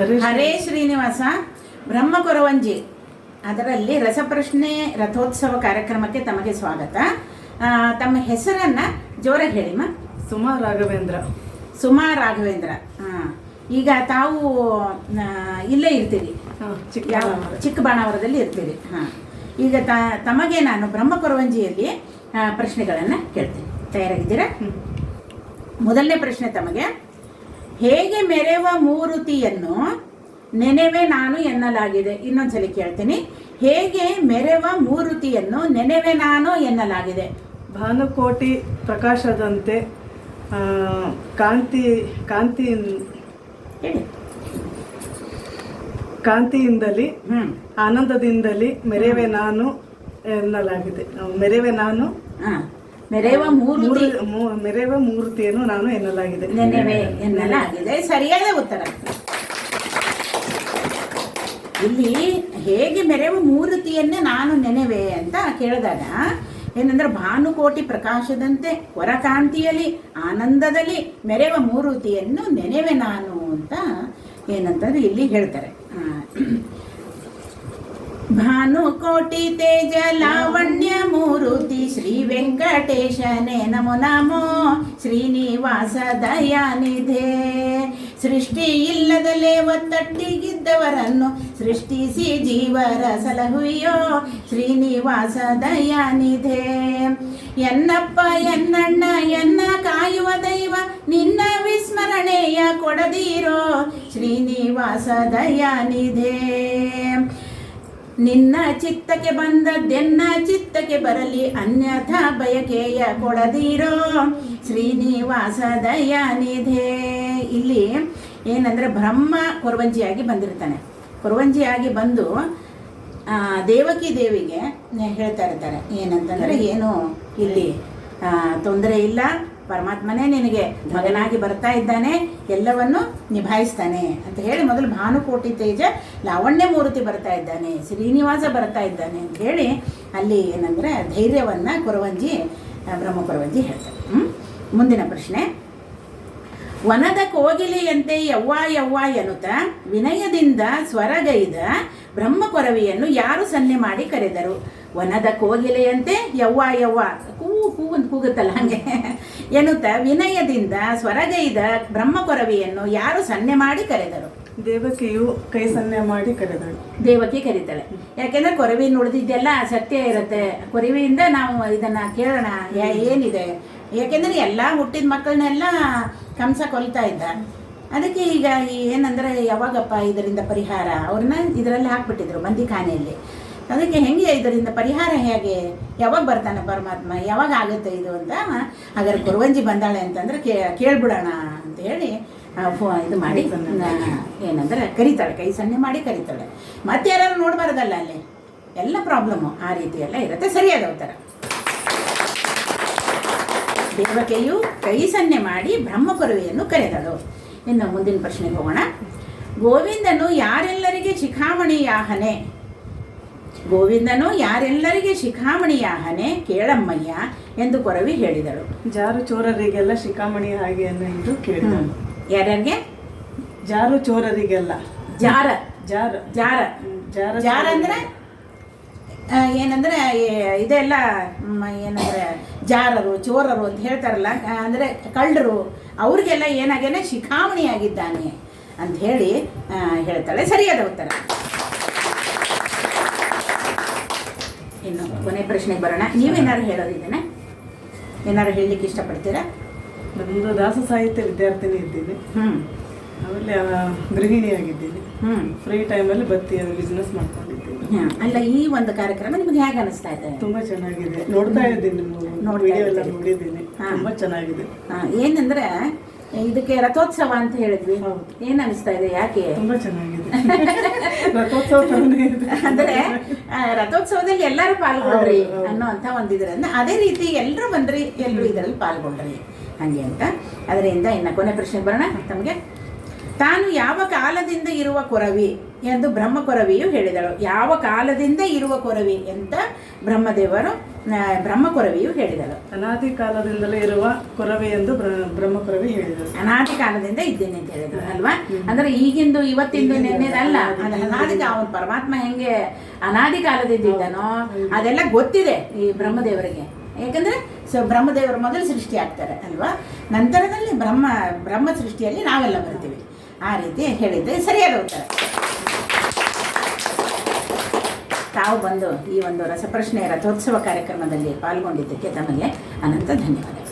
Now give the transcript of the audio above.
ಹರೇ ಶ್ರೀನಿವಾಸ ಬ್ರಹ್ಮ ಕೊರವಂಜಿ. ಅದರಲ್ಲಿ ರಸಪ್ರಶ್ನೆ ರಥೋತ್ಸವ ಕಾರ್ಯಕ್ರಮಕ್ಕೆ ತಮಗೆ ಸ್ವಾಗತ. ತಮ್ಮ ಹೆಸರನ್ನ ಜೋರಾಗಿ ಹೇಳಿಮ್ಮ ಸುಮಾ ರಾಘವೇಂದ್ರ. ಸುಮಾ ರಾಘವೇಂದ್ರ. ಹಾ. ಈಗ ತಾವು ಇಲ್ಲೇ ಇರ್ತೀರಿ. ಚಿಕ್ಕ. ಚಿಕ್ಕಬಾಣಾವರದಲ್ಲಿ ಇರ್ತೀರಿ. ಹಾಂ. ಈಗ ತ ತಮಗೆ ನಾನು ಬ್ರಹ್ಮ ಕೊರವಂಜಿಯಲ್ಲಿ ಆ, ಪ್ರಶ್ನೆಗಳನ್ನು ಕೇಳ್ತೀನಿ. ತಯಾರಾಗಿದ್ದೀರಾ. ಮೊದಲನೇ ಪ್ರಶ್ನೆ ತಮಗೆ. ಹೇಗೆ ಮೆರೆವ ಮೂರುತಿಯನ್ನು ನೆನೆವೆ ನಾನು ಎನ್ನಲಾಗಿದೆ. ಇನ್ನೊಂದ್ಸಲಿ ಕೇಳ್ತೀನಿ. ಹೇಗೆ ಮೆರೆವ ಮೂರುತಿಯನ್ನು ನೆನೆವೆ ನಾನು ಎನ್ನಲಾಗಿದೆ. ಭಾನುಕೋಟಿ ಪ್ರಕಾಶದಂತೆ ಕಾಂತಿ ಕಾಂತಿ ಕಾಂತಿಯಿಂದಲಿ ಕಾಂತಿಯಿಂದಲೇ ಹ್ಞೂ ಆನಂದದಿಂದಲೇ ಮೆರೆವೆ ನಾನು ಎನ್ನಲಾಗಿದೆ. ಮೆರೆವೆ ನಾನು ಮೂರುತಿ ಮೂರು ಮೂ- ಮೆರೆವ ಮೂರ್ತಿಯನ್ನು ನಾನು ಎನ್ನಲಾಗಿದೆ. ನೆನೆವೆ ಎನ್ನಲಾಗಿದೆ. ಸರಿಯಾದ ಉತ್ತರ. ಇಲ್ಲಿ ಹೇಗೆ ಮೆರೆಯುವ ಮೂರುತಿಯನ್ನೇ ನಾನು ನೆನೆವೆ ಅಂತ ಕೇಳಿದಾಗ ಏನಂದ್ರೆ ಭಾನುಕೋಟಿ ಪ್ರಕಾಶದಂತೆ ಹೊರಕಾಂತಿಯಲ್ಲಿ ಆನಂದದಲ್ಲಿ ಮೆರೆವ ಮೂರುತಿಯನ್ನು ನೆನೆವೆ ನಾನು ಅಂತ ಏನಂತಂದ್ರೆ ಇಲ್ಲಿ ಹೇಳ್ತಾರೆ. ಭಾನುಕೋಟಿ ತೇಜ ಲಾವಣ್ಯ ಮೂರುತಿ ಶ್ರೀ ವೆಂಕಟೇಶನೇ ನಮೋ ನಮೋ. ಶ್ರೀನಿವಾಸ ದಯಾನಿಧೆ. ಸೃಷ್ಟಿ ಇಲ್ಲದಲೇ ಒತ್ತಟ್ಟಿಗಿದ್ದವರನ್ನು ಸೃಷ್ಟಿಸಿ ಜೀವರ ಸಲಹುಯ್ಯೋ ಶ್ರೀನಿವಾಸ ದಯಾನಿಧೆ. ಎನ್ನಪ್ಪ, ಎನ್ನಣ್ಣ, ಎನ್ನ ಕಾಯುವ ದೈವ ನಿನ್ನ ವಿಸ್ಮರಣೆಯ ಕೊಡದಿರೋ ಶ್ರೀನಿವಾಸ ದಯಾನಿಧೆ. ನಿನ್ನ ಚಿತ್ತಕ್ಕೆ ಬಂದದ್ದೆನ್ನ ಚಿತ್ತಕ್ಕೆ ಬರಲಿ ಅನ್ಯಥ ಬಯಕೆಯ ಕೊಡದಿರೋ ಶ್ರೀನಿವಾಸ ದಯಾನಿಧೆ ಇಲ್ಲಿ ಏನಂದ್ರೆ ಬ್ರಹ್ಮ ಕೊರವಂಜಿಯಾಗಿ ಬಂದಿರ್ತಾನೆ. ಕೊರವಂಜಿಯಾಗಿ ಬಂದು ದೇವಕಿ ದೇವಿಗೆ ಹೇಳ್ತಾ ಇರ್ತಾರೆ. ಏನಂತಂದ್ರೆ ಏನು ಇಲ್ಲಿ ತೊಂದರೆ ಇಲ್ಲ. ಪರಮಾತ್ಮನೇ ನಿನಗೆ ಮಗನಾಗಿ ಬರ್ತಾ ಇದ್ದಾನೆ, ಎಲ್ಲವನ್ನು ನಿಭಾಯಿಸ್ತಾನೆ ಅಂತ ಹೇಳಿ ಮೊದಲು ಭಾನುಕೋಟಿ ತೇಜ ಲಾವಣ್ಯ ಮೂರ್ತಿ ಬರ್ತಾ ಇದ್ದಾನೆ, ಶ್ರೀನಿವಾಸ ಬರ್ತಾ ಇದ್ದಾನೆ ಅಂತ ಹೇಳಿ ಅಲ್ಲಿ ಏನಂದ್ರೆ ಧೈರ್ಯವನ್ನ ಕೊರವಂಜಿ ಬ್ರಹ್ಮ ಕೊರವಂಜಿ ಹೇಳ್ತಾರೆ? ಮುಂದಿನ ಪ್ರಶ್ನೆ. ವನದ ಕೋಗಿಲೆಯಂತೆ ಯವ್ವ ಯವ್ವ ಎನ್ನುತ್ತ ವಿನಯದಿಂದ ಸ್ವರಗೈದ ಬ್ರಹ್ಮ ಕೊರವಿಯನ್ನು ಯಾರು ಸನ್ನೆ ಮಾಡಿ ಕರೆದರು? ವನದ ಕೋಗಿಲೆಯಂತೆ ಯವ್ವ ಯವ್ವ. ಕೂ ಕೂಗು ಕೂಗುತ್ತಲ್ಲ ಹಂಗೆ. ಎನ್ನುತ್ತ ವಿನಯದಿಂದ ಸ್ವರಗೈದ ಬ್ರಹ್ಮ ಕೊರವಿಯನ್ನು ಯಾರು ಸನ್ನೆ ಮಾಡಿ ಕರೆದರು? ದೇವಕಿಯು ಕೈ ಸನ್ನೆ ಮಾಡಿ ಕರೆದಳು. ದೇವಕಿ ಕರೀತಾಳೆ. ಯಾಕೆಂದ್ರೆ ಕೊರವಿ ನುಡಿದಿದ್ದೆಲ್ಲ ಸತ್ಯ ಇರುತ್ತೆ. ಕೊರವಿಯಿಂದ ನಾವು ಇದನ್ನ ಕೇಳೋಣ. ಯಾ- ಏನಿದೆ? ಯಾಕೆಂದ್ರೆ ಎಲ್ಲ ಹುಟ್ಟಿದ ಮಕ್ಕಳನ್ನೆಲ್ಲ ಕಂಸ ಕೊಲ್ತಾ ಇದ್ದ. ಅದಕ್ಕೆ ಈಗ ಏನಂದ್ರೆ ಯಾವಾಗಪ್ಪ ಇದರಿಂದ ಪರಿಹಾರ? ಅವ್ರನ್ನ ಇದರಲ್ಲಿ ಹಾಕ್ಬಿಟ್ಟಿದ್ರು ಬಂದಿಖಾನೆಯಲ್ಲಿ ಅದಕ್ಕೆ ಹೆಂಗೆ ಇದರಿಂದ ಪರಿಹಾರ ಹೇಗೆ? ಯಾವಾಗ ಬರ್ತಾನೆ ಪರಮಾತ್ಮ? ಯಾವಾಗ ಆಗುತ್ತೆ ಇದು ಅಂತ ಹಾಗಾದ್ರೆ ಕುರುವಂಜಿ ಬಂದಾಳೆ ಅಂತಂದ್ರೆ ಕೇ, ಕೇಳ್ಬಿಡೋಣ ಅಂತ ಹೇಳಿ ಫೋ- ಇದು ಮಾಡಿ ಏನಂದ್ರೆ ಕರಿತಾಳೆ, ಕೈ ಸನ್ನೆ ಮಾಡಿ ಕರಿತಾಳೆ. ಮತ್ತೆ ಯಾರು ನೋಡ್ಬಾರ್ದಲ್ಲ ಅಲ್ಲಿ? ಎಲ್ಲ ಪ್ರಾಬ್ಲಮ್ಮು ಆ ರೀತಿ ಎಲ್ಲ ಇರುತ್ತೆ. ಸರಿಯಾದ ಅವತಾರ ದೇವಕೆಯು ಕೈ ಸನ್ನೆ ಮಾಡಿ ಬ್ರಹ್ಮಪುರವಿಯನ್ನು ಕರೆದಳು. ಇನ್ನು ಮುಂದಿನ ಪ್ರಶ್ನೆಗೆ ಹೋಗೋಣ. ಗೋವಿಂದನು ಯಾರೆಲ್ಲರಿಗೆ ಶಿಖಾಮಣಿಯಾಹನೆ? ಗೋವಿಂದನು ಯಾರೆಲ್ಲರಿಗೆ ಶಿಖಾಮಣಿಯಾಹನೆ ಕೇಳಮ್ಮಯ್ಯ ಎಂದು ಕೊರವಿ ಹೇಳಿದಳು. ಜಾರು ಚೋರರಿಗೆಲ್ಲ ಶಿಖಾಮಣಿ ಹಾಗೆ ಎಂದು ಕೇಳಿದಳು ಯಾರ್ಯಾರಿಗೆ? ಜಾರು ಚೋರರಿಗೆಲ್ಲ. ಜಾರ. ಜಾರ. ಜಾರ. ಜಾರ ಜಾರ ಅಂದ್ರೆ ಏನಂದ್ರೆ ಇದೆಲ್ಲ ಏನಂದ್ರೆ ಜಾರರು ಚೋರರು ಅಂತ ಹೇಳ್ತಾರಲ್ಲ ಅಂದ್ರೆ ಕಳ್ಳರು ಅವ್ರಿಗೆಲ್ಲ ಏನಾಗೇನೆ ಶಿಖಾಮಣಿ ಆಗಿದ್ದಾನೆ ಅಂತ ಹೇಳಿ ಆ, ಹೇಳ್ತಾಳೆ. ಸರಿಯಾದ ಉತ್ತರ ಇನ್ನು ಕೊನೆ ಪ್ರಶ್ನೆಗೆ ಬರೋಣ. ನೀವೇನಾದ್ರು ಹೇಳೋದಿದ್ದೇನೆ? ಏನಾದ್ರು ಹೇಳಲಿಕ್ಕೆ ಇಷ್ಟಪಡ್ತೀರಾ? ನಮ್ದು ದಾಸ ಸಾಹಿತ್ಯ ವಿದ್ಯಾರ್ಥಿನಿ ಇದ್ದೀನಿ. ಹ್ಞೂ ಆಮೇಲೆ ಗೃಹಿಣಿಯಾಗಿದ್ದೀನಿ. ಹ್ಞೂ ಫ್ರೀ ಟೈಮಲ್ಲಿ ಬತ್ತಿ ಬಿಸ್ನೆಸ್ ಮಾಡ್ಕೊಂಡಿದ್ದೀನಿ. ಹಾಂ ಅಲ್ಲ ಈ ಒಂದು ಕಾರ್ಯಕ್ರಮ ನಿಮ್ಗೆ ಹೇಗೆ ಅನಿಸ್ತಾ ಇದೆ? ತುಂಬ ಚೆನ್ನಾಗಿದೆ. ನೋಡ್ತಾ ಇದ್ದೀನಿ ನೋಡ್ತಾ ವಿಡಿಯೋ ಎಲ್ಲ ನೋಡಿದ್ದೀನಿ. ತುಂಬ ಚೆನ್ನಾಗಿದೆ. ಹಾಂ ಏನಂದ್ರೆ ಇದಕ್ಕೆ ರಥೋತ್ಸವ ಅಂತ ಹೇಳಿದ್ವಿ. ಹೌದು. ಏನ್ ಅನಿಸ್ತಾ ಇದೆ ಯಾಕೆ? ತುಂಬಾ ಚೆನ್ನಾಗಿದೆ. ರಥೋತ್ಸವ ಅಂದ್ರೆ ರಥೋತ್ಸವದಲ್ಲಿ ಎಲ್ಲರೂ ಪಾಲ್ಗೊಳ್ರಿ ಅನ್ನೋ ಅಂತ ಒಂದಿದ್ರಿಂದ ಅದೇ ರೀತಿ ಎಲ್ಲರೂ ಬಂದ್ರಿ ಎಲ್ಲರೂ ಇದರಲ್ಲಿ ಪಾಲ್ಗೊಳ್ರಿ. ಹಂಗೆ ಅಂತ. ಅದರಿಂದ ಇನ್ನ ಕೊನೆ ಪ್ರಶ್ನೆ ಬರೋಣ ತಮಗೆ. ತಾನು ಯಾವ ಕಾಲದಿಂದ ಇರುವ ಕೊರವಿ ಎಂದು ಬ್ರಹ್ಮ ಕೊರವಿಯು ಹೇಳಿದಳು. ಯಾವ ಕಾಲದಿಂದ ಇರುವ ಕೊರವಿ ಅಂತ ಬ್ರಹ್ಮದೇವರು ಬ್ರಹ್ಮಕೊರವಿಯು ಹೇಳಿದಳು. ಅನಾದಿ ಕಾಲದಿಂದಲೇ ಇರುವ ಕೊರವೆ ಎಂದು ಬ್ರ- ಬ್ರಹ್ಮಕೊರವಿ ಹೇಳಿದಳು ಅನಾದಿ ಕಾಲದಿಂದ ಇದ್ದೇನೆ ಅಂತ ಹೇಳಿದ್ರು ಅಲ್ವಾ? ಅಂದ್ರೆ ಈಗಿಂದು ಇವತ್ತಿಂದು ನಿನ್ನೆದಲ್ಲ ಅದು ಅನಾದಿ ಅವನು ಪರಮಾತ್ಮ ಹೆಂಗೆ ಅನಾದಿ ಕಾಲದಿಂದ ಇದ್ದಾನೋ ಅದೆಲ್ಲ ಗೊತ್ತಿದೆ ಈ ಬ್ರಹ್ಮದೇವರಿಗೆ. ಯಾಕಂದ್ರೆ ಸೊ ಬ್ರಹ್ಮದೇವರು ಮೊದಲು ಸೃಷ್ಟಿ ಆಗ್ತಾರೆ ಅಲ್ವಾ? ನಂತರದಲ್ಲಿ ಬ್ರಹ್ಮ ಬ್ರಹ್ಮ ಸೃಷ್ಟಿಯಲ್ಲಿ ನಾವೆಲ್ಲ ಬರ್ತೀವಿ ಆ ರೀತಿ ಹೇಳಿದ್ದೆ ಸರಿಯಾದ ಉತ್ತರ. ತಾವು ಬಂದು ಈ ಒಂದು ರಸಪ್ರಶ್ನೆ ರಥೋತ್ಸವ ಕಾರ್ಯಕ್ರಮದಲ್ಲಿ ಪಾಲ್ಗೊಂಡಿದ್ದಕ್ಕೆ ತಮಗೆ ಅನಂತ ಧನ್ಯವಾದಗಳು.